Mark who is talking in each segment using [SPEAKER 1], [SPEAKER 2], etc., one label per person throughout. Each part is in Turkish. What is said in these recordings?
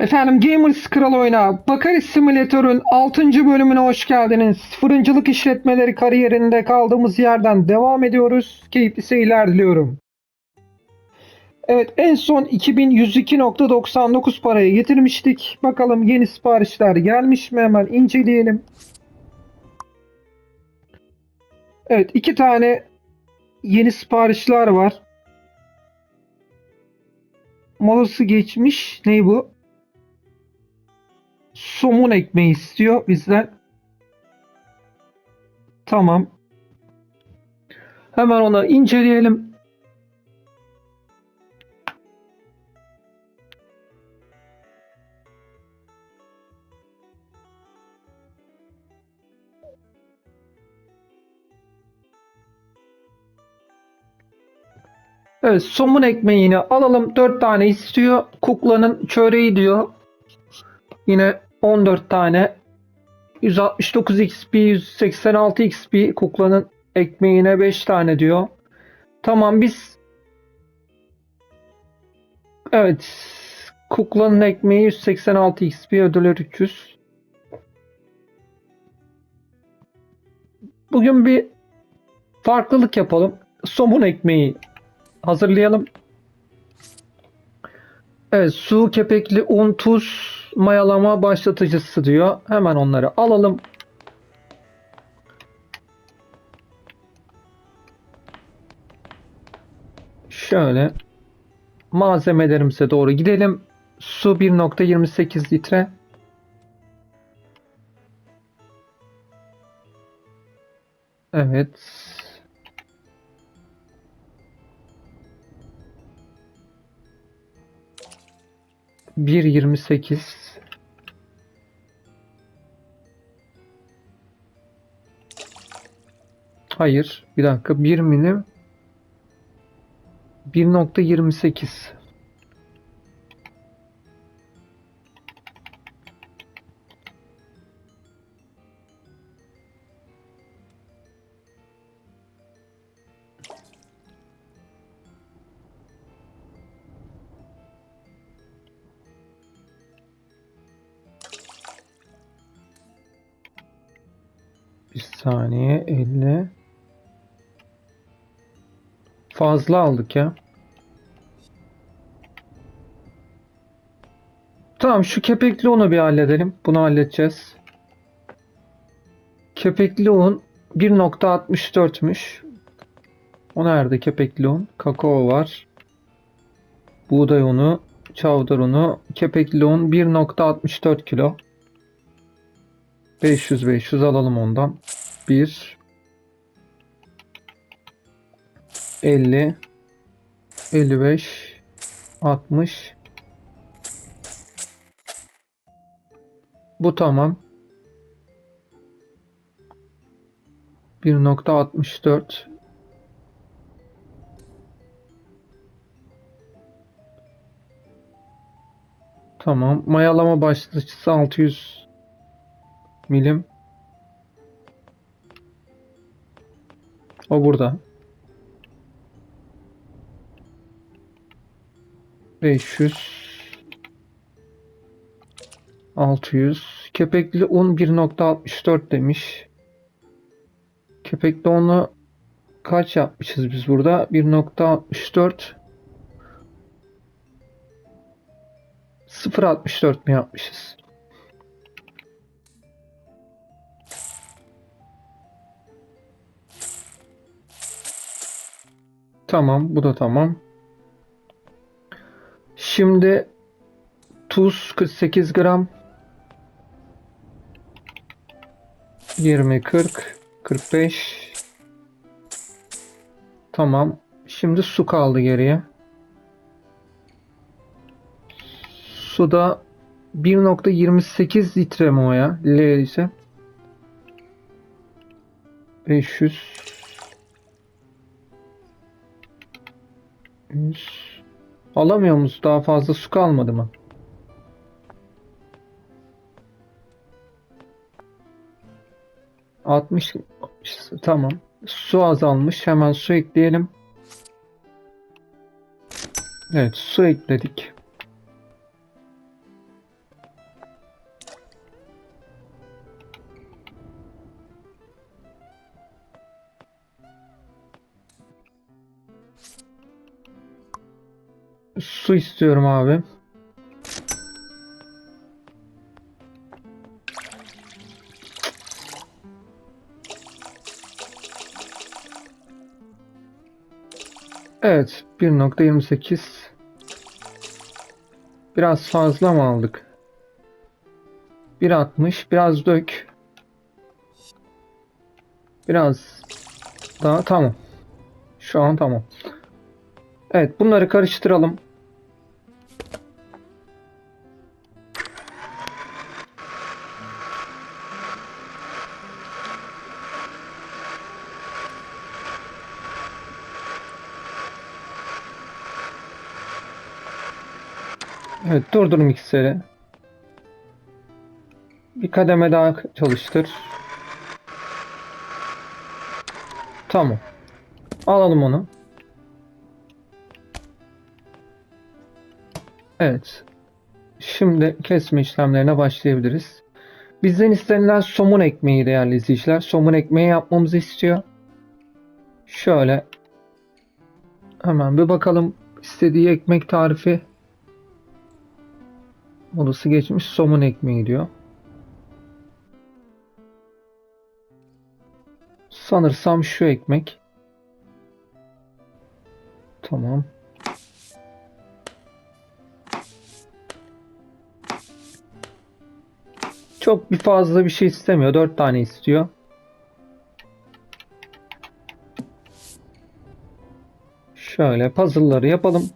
[SPEAKER 1] Efendim Gamers Kral Oyna, Bakari Simülatör'ün 6. bölümüne hoş geldiniz. Fırıncılık işletmeleri kariyerinde kaldığımız yerden devam ediyoruz. Keyifli seyirler diliyorum. Evet en son 2102.99 paraya getirmiştik. Bakalım yeni siparişler gelmiş mi hemen inceleyelim. Evet iki tane yeni siparişler var. Molası geçmiş. Ney bu? Somun ekmeği istiyor bizden. Tamam. Hemen onu inceleyelim. Evet, somun ekmeğini alalım. 4 tane istiyor. Kuklanın çöreği diyor. Yine 14 tane 169 XP, 186 XP kuklanın ekmeğine 5 tane diyor. Tamam biz Evet kuklanın ekmeği 186 XP ödüller 300. Bugün bir farklılık yapalım. Somun ekmeği hazırlayalım. Evet su, kepekli un, tuz, mayalama başlatıcısı diyor. Hemen onları alalım. Şöyle malzemelerimize doğru gidelim. Su 1.28 litre. Evet. Bir yirmi sekiz. Hayır. Bir dakika. Bir milim. 1.28. Bir saniye 50. Fazla aldık ya. Tamam şu kepekli unu bir halledelim. Bunu halledeceğiz. Kepekli un 1.64'müş. O nerede kepekli un? Kakao var. Buğday unu, çavdar unu, kepekli un 1.64 kilo. 500 500 alalım ondan. 1 50 55 60 Bu tamam. 1.64 Tamam. Mayalama başlıcısı 600 milim. O burada. 500 600 kepekli un 1.64 demiş. Kepekli unu kaç yapmışız biz burada? 1.64 0.64 mi yapmışız? Tamam, bu da tamam. Şimdi tuz 48 gram 20 40 45 Tamam. Şimdi su kaldı geriye. Suda 1.28 litre mi o? L ise 500 100 Alamıyor musun? Daha fazla su kalmadı mı? Altmış tamam. Su azalmış. Hemen su ekleyelim. Evet su ekledik. Su istiyorum abi. Evet 1.28 Biraz fazla mı aldık? 1.60 biraz dök. Biraz daha tamam. Şu an tamam. Evet bunları karıştıralım. Evet durdurun mikseri. Bir kademe daha çalıştır. Tamam. Alalım onu. Evet. Şimdi kesme işlemlerine başlayabiliriz. Bizden istenilen somun ekmeği değerli izleyiciler. Somun ekmeği yapmamızı istiyor. Şöyle. Hemen bir bakalım istediği ekmek tarifi. Odası geçmiş somun ekmeği diyor. Sanırsam şu ekmek. Tamam. Çok bir fazla bir şey istemiyor. Dört tane istiyor. Şöyle puzzle'ları yapalım.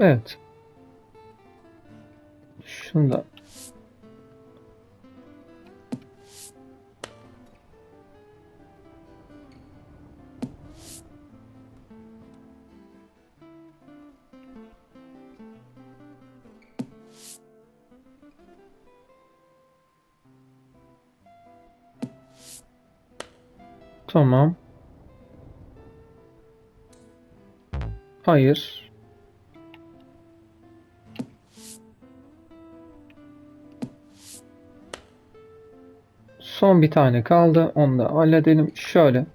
[SPEAKER 1] Evet. Şunu da Tamam. Hayır. Bir tane kaldı. Onu da halledelim. Şöyle.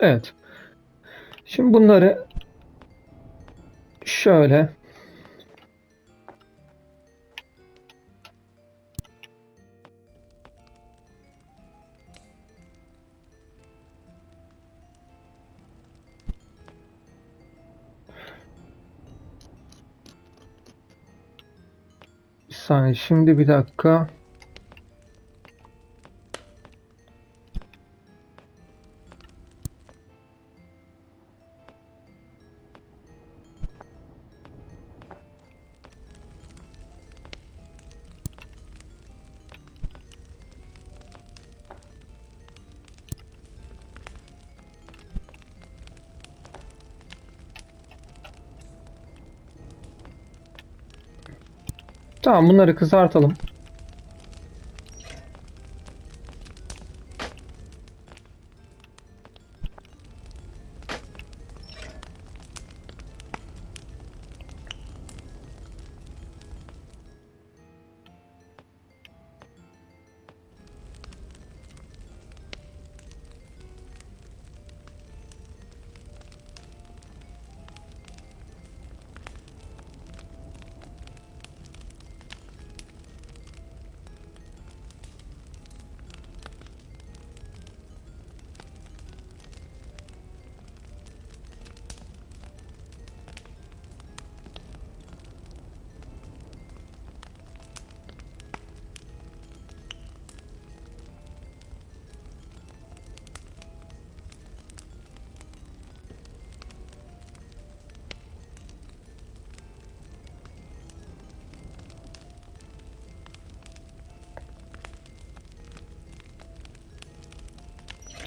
[SPEAKER 1] Evet. Şimdi bunları şöyle saniye şimdi bir dakika. Tamam bunları kızartalım.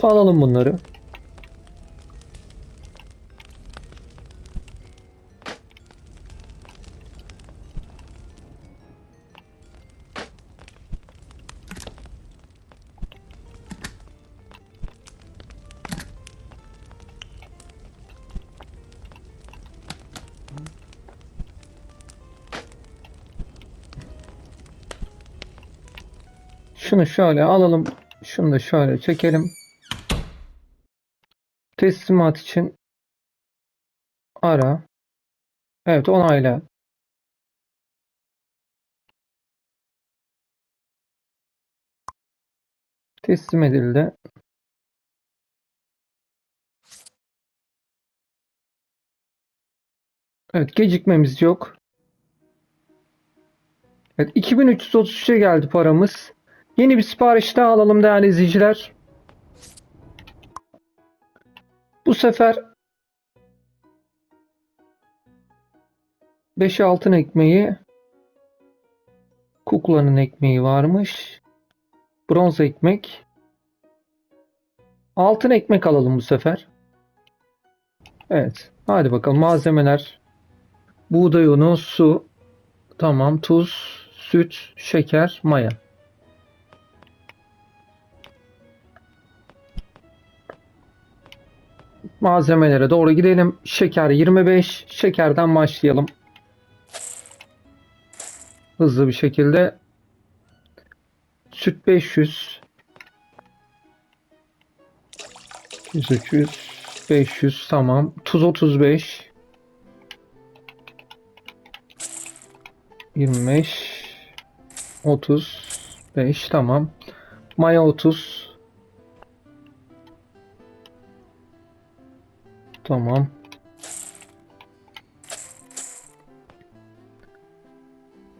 [SPEAKER 1] Alalım bunları. Şunu şöyle alalım. Şunu da şöyle çekelim. Teslimat için ara. Evet onayla. Teslim edildi. Evet gecikmemiz yok. Evet 2333'e geldi paramız. Yeni bir sipariş daha alalım değerli izleyiciler. Bu sefer 5 altın ekmeği kuklanın ekmeği varmış. Bronz ekmek. Altın ekmek alalım bu sefer. Evet. Hadi bakalım malzemeler. Buğday unu, su. Tamam. Tuz, süt, şeker, maya. Malzemelere doğru gidelim. Şeker 25. Şekerden başlayalım. Hızlı bir şekilde. Süt 500. 200, 300, 500 tamam. Tuz 35. 25 35 tamam. Maya 30 Tamam.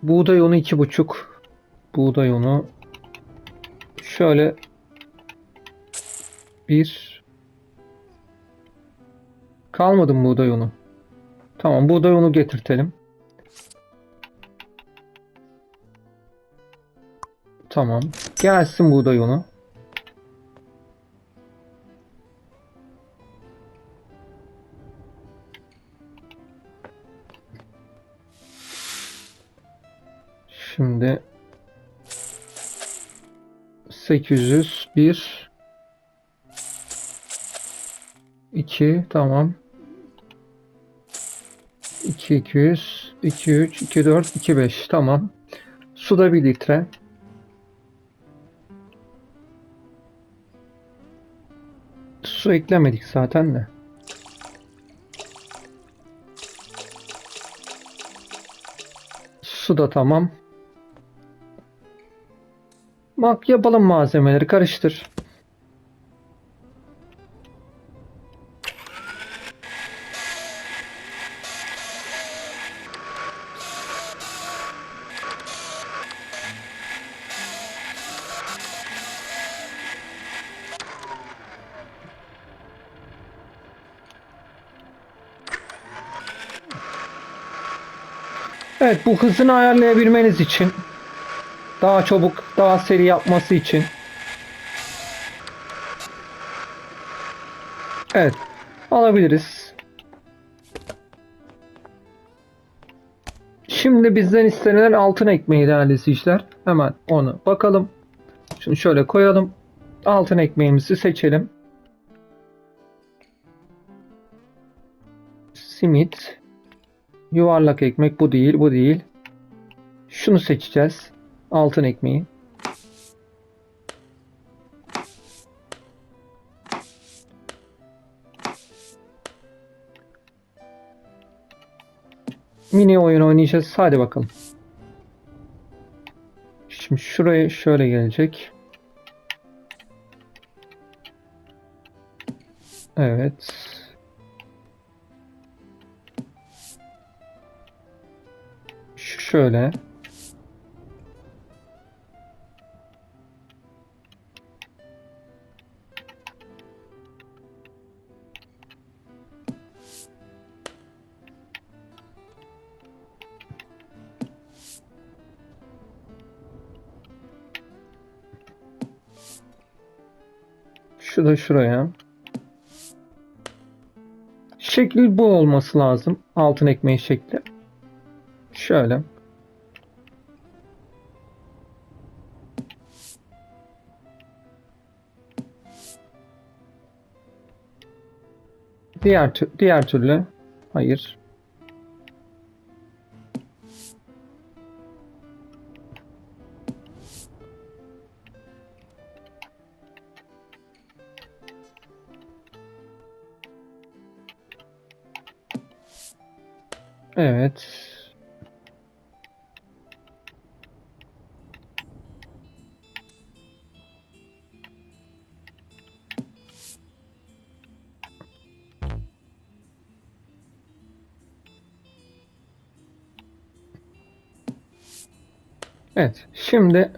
[SPEAKER 1] Buğday unu iki buçuk. Buğday unu. Şöyle bir kalmadı mı buğday unu? Tamam buğday unu getirtelim. Tamam. Gelsin buğday unu. Şimdi 801 2 tamam. 2 200 2 3 2 4 2 5 tamam. Suda 1 litre. Su eklemedik zaten de. Su da tamam Bak yapalım malzemeleri karıştır. Evet bu hızını ayarlayabilmeniz için daha çabuk, daha seri yapması için. Evet. Alabiliriz. Şimdi bizden istenilen altın ekmeği değerli izleyiciler. Hemen onu bakalım. Şunu şöyle koyalım. Altın ekmeğimizi seçelim. Simit. Yuvarlak ekmek bu değil, bu değil. Şunu seçeceğiz. Altın ekmeği. Mini oyun oynayacağız. Hadi bakalım. Şimdi şuraya şöyle gelecek. Evet. Şöyle. Da şuraya. Şekli bu olması lazım. Altın ekmeği şekli. Şöyle. Diğer diğer türlü hayır. Evet. Evet, şimdi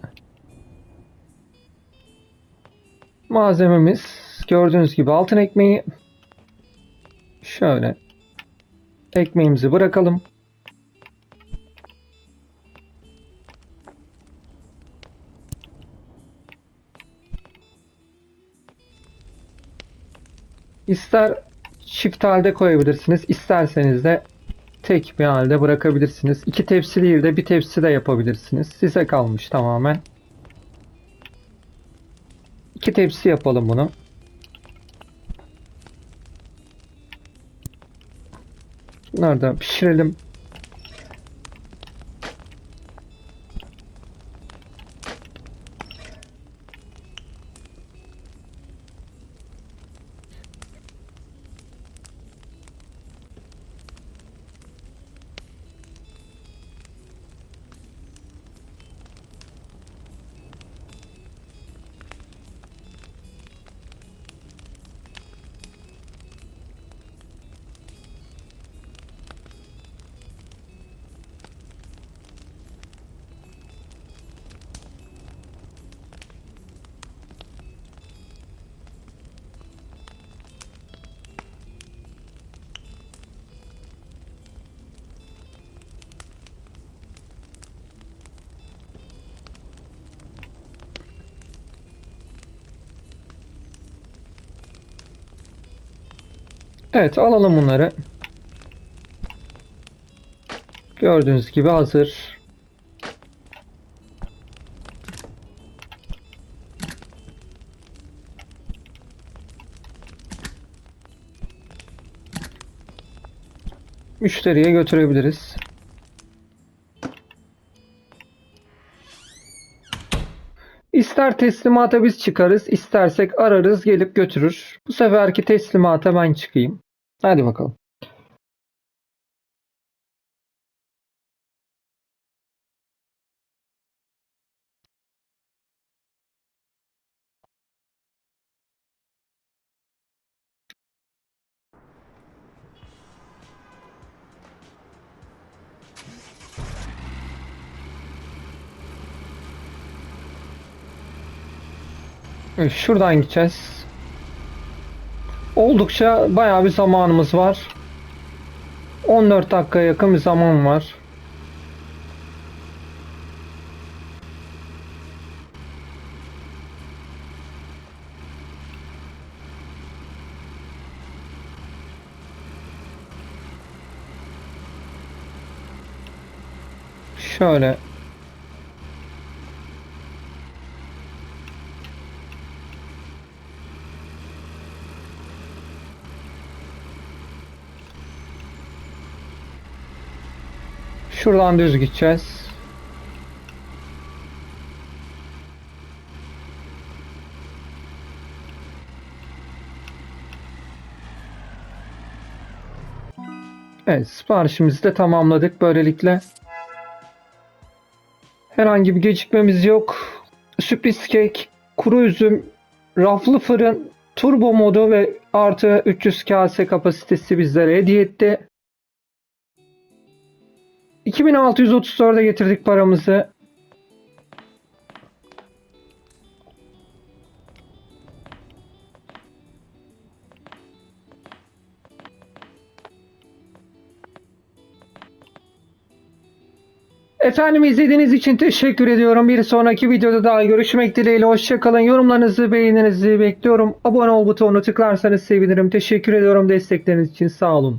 [SPEAKER 1] malzememiz gördüğünüz gibi altın ekmeği şöyle ekmeğimizi bırakalım. İster çift halde koyabilirsiniz, isterseniz de tek bir halde bırakabilirsiniz. İki tepsi değil de bir tepsi de yapabilirsiniz. Size kalmış tamamen. İki tepsi yapalım bunu. Bunları da pişirelim. Evet alalım bunları. Gördüğünüz gibi hazır. Müşteriye götürebiliriz. İster teslimata biz çıkarız, istersek ararız gelip götürür. Bu seferki teslimata ben çıkayım. Hadi bakalım. Şuradan gideceğiz. Oldukça bayağı bir zamanımız var. 14 dakikaya yakın bir zaman var. Şöyle Şuradan düz gideceğiz. Evet, siparişimizi de tamamladık böylelikle. Herhangi bir gecikmemiz yok. Sürpriz kek, kuru üzüm, raflı fırın, turbo modu ve artı 300 kase kapasitesi bizlere hediye etti. 2634'e getirdik paramızı. Efendim izlediğiniz için teşekkür ediyorum. Bir sonraki videoda daha görüşmek dileğiyle. Hoşçakalın. Yorumlarınızı, beğenilerinizi bekliyorum. Abone ol butonunu tıklarsanız sevinirim. Teşekkür ediyorum destekleriniz için. Sağ olun.